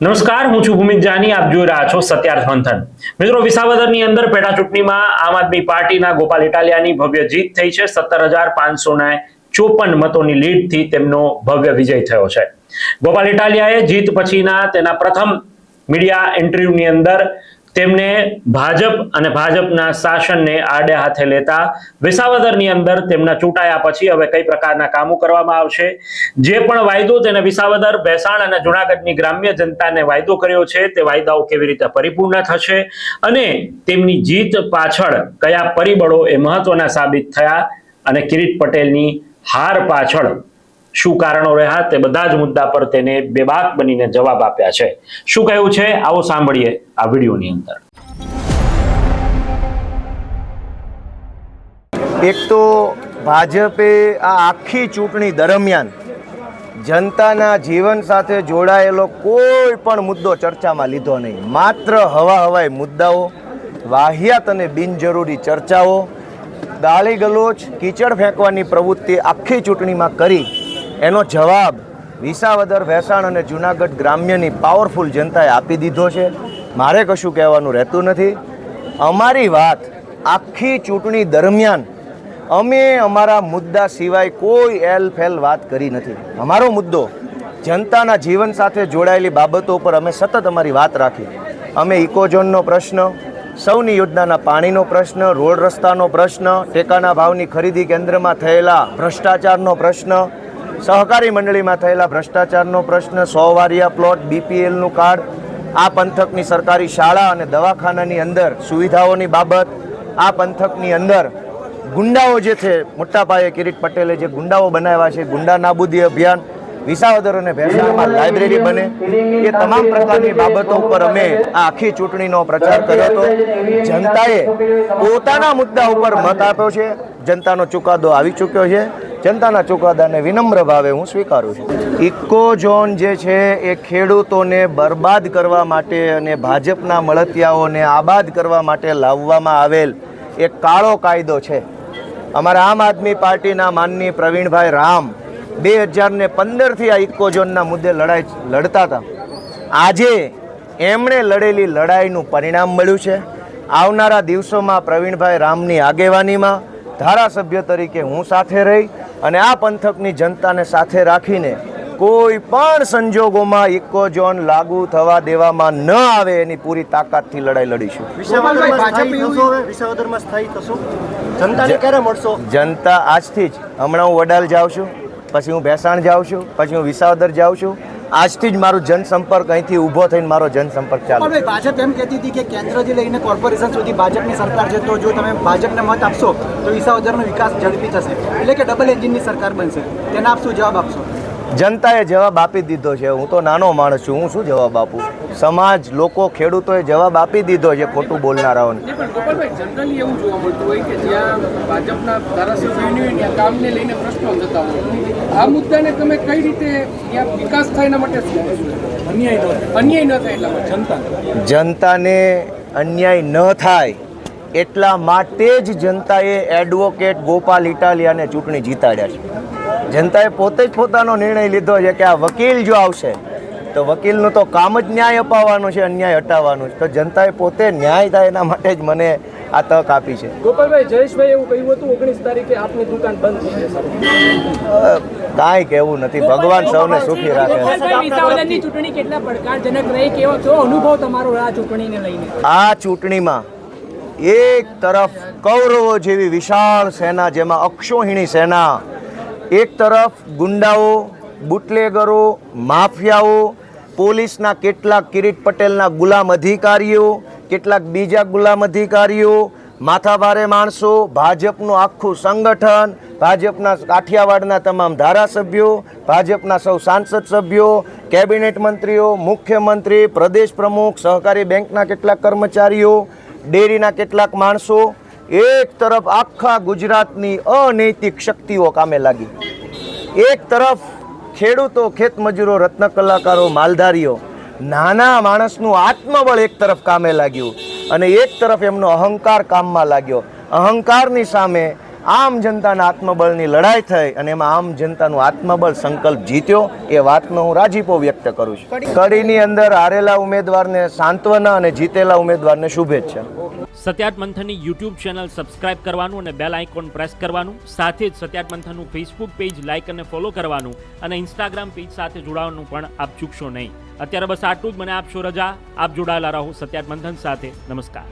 નમસ્કાર, હું છું ભૂમિત જાની, આપ જોઈ રહ્યા છો સત્યાર્થ મંથન. મિત્રો, વિસાવદરની અંદર પેટા ચૂંટણીમાં આમ આદમી પાર્ટીના ગોપાલ ઇટાલિયાની ભવ્ય જીત થઈ છે. સત્તર હજાર પાંચસો ને ચોપન મતોની લીડથી તેમનો ભવ્ય વિજય થયો છે. ગોપાલ ઇટાલિયાએ જીત પછીના તેના પ્રથમ મીડિયા ઇન્ટરવ્યુની અંદર તેમને ભાજપ અને ભાજપના શાસનને આડે હાથે લેતા વિસાવદરની અંદર તેમના ચૂંટાયા પછી હવે કઈ પ્રકારના કામો કરવામાં આવશે? જે પણ વાયદો તેને વિસાવદર, ભેસાણ અને જુનાગઢની ગ્રામ્ય જનતાને વાયદો કર્યો છે, તે વાયદાઓ કેવી રીતે પરિપૂર્ણ થશે અને તેમની જીત પાછળ કયા પરિબળો એ મહત્વના સાબિત થયા અને કિરીટ પટેલની હાર પાછળ શું કારણો રહ્યા તે બધા જ મુદ્દા પર તેને બેબાક બનીને જવાબ આપ્યા છે. શું કહ્યું છે? આવો સાંભળીએ આ વિડીયોની અંદર. એક તો ભાજપે આ આખી ચૂંટણી દરમિયાન જનતાના જીવન સાથે જોડાયેલો કોઈ પણ મુદ્દો ચર્ચામાં લીધો નહીં. માત્ર હવા હવાઈ મુદ્દાઓ, વાહિયાત અને બિનજરૂરી ચર્ચાઓ ગાળી ગલોચ કીચડ ફેંકવાની પ્રવૃત્તિ આખી ચૂંટણીમાં કરી એનો જવાબ વિસાવદર વેસાણ અને જુનાગઢ ગ્રામ્યની પાવરફુલ જનતાએ આપી દીધો છે. મારે કશું કહેવાનું રહેતું નથી. અમારી વાત આખી ચૂંટણી દરમિયાન અમે અમારા મુદ્દા સિવાય કોઈ એલ ફેલ વાત કરી નથી. અમારો મુદ્દો જનતાના જીવન સાથે જોડાયેલી બાબતો પર અમે સતત અમારી વાત રાખી. અમે ઇકોઝોનનો પ્રશ્ન, સૌની યોજનાના પાણીનો પ્રશ્ન, રોડ રસ્તાનો પ્રશ્ન, ટેકાના ભાવની ખરીદી કેન્દ્રમાં થયેલા ભ્રષ્ટાચારનો પ્રશ્ન સહકારી મંડળીમાં થયેલા ભ્રષ્ટાચારનો પ્રશ્ન સો વારિયા પ્લોટ, બીપીએલનું કાર્ડ, આ પંથકની સરકારી શાળા અને દવાખાનાની અંદર સુવિધાઓની બાબત, આ પંથકની અંદર ગુંડાઓ જે છે, મોટા પાયે કિરીટ પટેલે જે ગુંડાઓ બનાવ્યા છે, ગુંડા નાબૂદી અભિયાન, વિસાવદર અને ભેસાણમાં લાઇબ્રેરી બને, એ તમામ પ્રકારની બાબતો ઉપર અમે આ આખી ચૂંટણીનો પ્રચાર કર્યો હતો. જનતાએ પોતાના મુદ્દા ઉપર મત આપ્યો છે, જનતાનો ચુકાદો આવી ચૂક્યો છે. જનતાના ચુકાદાને વિનમ્ર ભાવે હું સ્વીકારું છું. ઇકો ઝોન જે છે એ ખેડૂતોને બરબાદ કરવા માટે અને ભાજપના મળતિયાઓને આબાદ કરવા માટે લાવવામાં આવેલ એક કાળો કાયદો છે. અમારા આમ આદમી પાર્ટીના માનની પ્રવીણભાઈ રામ બે હજાર ને પંદરથી આ ઇકો ઝોનના મુદ્દે લડાઈ લડતા હતા. આજે એમણે લડેલી લડાઈનું પરિણામ મળ્યું છે. આવનારા દિવસોમાં પ્રવીણભાઈ રામની આગેવાનીમાં ધારાસભ્ય તરીકે હું સાથે રહી અને આ પંથકની જનતાને સાથે રાખીને કોઈ પણ સંજોગોમાં ઇકો ઝોન લાગુ થવા દેવામાં ન આવે એની પૂરી તાકાતથી લડાઈ લડીશું. જનતા આજથી જ હમણાં હું વડાલ જાઉં છું પછી હું ભેસાણ જાઉં છું પછી હું વિસાવદર જાઉં છું આજથી જ મારું જનસંપર્ક અહીંથી ઊભો થઈને મારો જનસંપર્ક ચાલુ પણ ભાજપ એમ કહેતી હતી કે કેન્દ્રથી લઈને કોર્પોરેશન સુધી ભાજપની સરકાર છે તો જો તમે ભાજપને મત આપશો તો વિસાવદરનો વિકાસ ઝડપી થશે. એટલે કે ડબલ એન્જિનની સરકાર બનશે. તેના આપ શું જવાબ આપશો? જનતાએ જવાબ આપી દીધો છે. હું તો નાનો માણસ છું. હું શું જવાબ આપું? સમાજ લોકો ખેડૂતોએ જવાબ આપી દીધો છે ખોટું બોલનારાઓને. નહીં પણ ગોપાલભાઈ જનરલી એવું જોવા મળતું હોય કે જ્યાં ભાજપના ધારાસભ્યોની કામને લઈને પ્રશ્નો થતા હોય. આ મુદ્દાને તમે કઈ રીતે વિકાસ થાય એના માટે અન્યાય ન થાય. જનતા. જનતાને અન્યાય ન થાય એટલા માટે જ જનતાએ એડવોકેટ ગોપાલ ઇટાલિયાને ચૂંટણી જીતાડ્યા છે. જનતાએ પોતે જ પોતાનો નિર્ણય લીધો છે કે આ વકીલ જો આવશે તો વકીલનું તો કામ જ ન્યાય અપાવવાનું છે અન્યાય હટાવવાનું છે. તો જનતાએ પોતે ન્યાય થાય એના માટે જ મને આ તક આપી છે. ગોપાલભાઈ જયેશભાઈ એવું કહ્યું હતું ઓગણીસ તારીખે આપની દુકાન બંધ થઈ જશે. કાંઈ કહેવું નથી. ભગવાન સૌને સુખી રાખે. ચૂંટણી કેટલા પડકારજનક રહી? કેવો કેવો અનુભવ તમારો આ ચૂંટણીને લઈને? આ ચૂંટણીમાં એક તરફ કૌરવો જેવી વિશાળ સેના જેમાં અક્ષોહિણી સેના એક તરફ ગુંડાઓ, બુટલેગરો, માફિયાઓ, પોલીસના કેટલાક કિરીટ પટેલના ગુલામ અધિકારીઓ, કેટલાક બીજા ગુલામ અધિકારીઓ, માથાભારે માણસો, ભાજપનું આખું સંગઠન, ભાજપના કાઠિયાવાડના તમામ ધારાસભ્યો, ભાજપના સૌ સાંસદ સભ્યો, કેબિનેટ મંત્રીઓ, મુખ્યમંત્રી, પ્રદેશ પ્રમુખ, સહકારી બેંકના કેટલાક કર્મચારીઓ, ડેરીના કેટલાક માણસો એક તરફ આખા ગુજરાતની અનૈતિક શક્તિઓ કામે લાગી. એક તરફ ખેડૂતો, ખેતમજૂરો રત્ન કલાકારો માલધારીઓ, નાના માણસનું આત્મબળ એક તરફ કામે લાગ્યું અને એક તરફ એમનો અહંકાર કામમાં લાગ્યો. અહંકારની સામે આમ જનતાના આત્મબળની લડાઈ થઈ અને એમાં આમ જનતાનું આત્મબળ સંકલ્પ જીત્યો એ વાતનો હું રાજીપો વ્યક્ત કરું છું. કડીની અંદર હારેલા ઉમેદવારને સાંત્વના અને જીતેલા ઉમેદવારને શુભેચ્છા. સત્યાર્થ મંથનની યુટ્યુબ ચેનલ સબસ્ક્રાઇબ કરવાનું અને બેલ આઇકોન પ્રેસ કરવાનું સાથે જ સત્યાર્થ મંથનનું ફેસબુક પેજ લાઇક અને ફોલો કરવાનું અને ઇન્સ્ટાગ્રામ પેજ સાથે જોડાવાનું પણ આપ ચૂકશો નહીં. અત્યારે બસ આટલું જ. મને આપશો રજા. આપ જોડાયેલા રહો સત્યાર્થ મંથન સાથે. નમસ્કાર.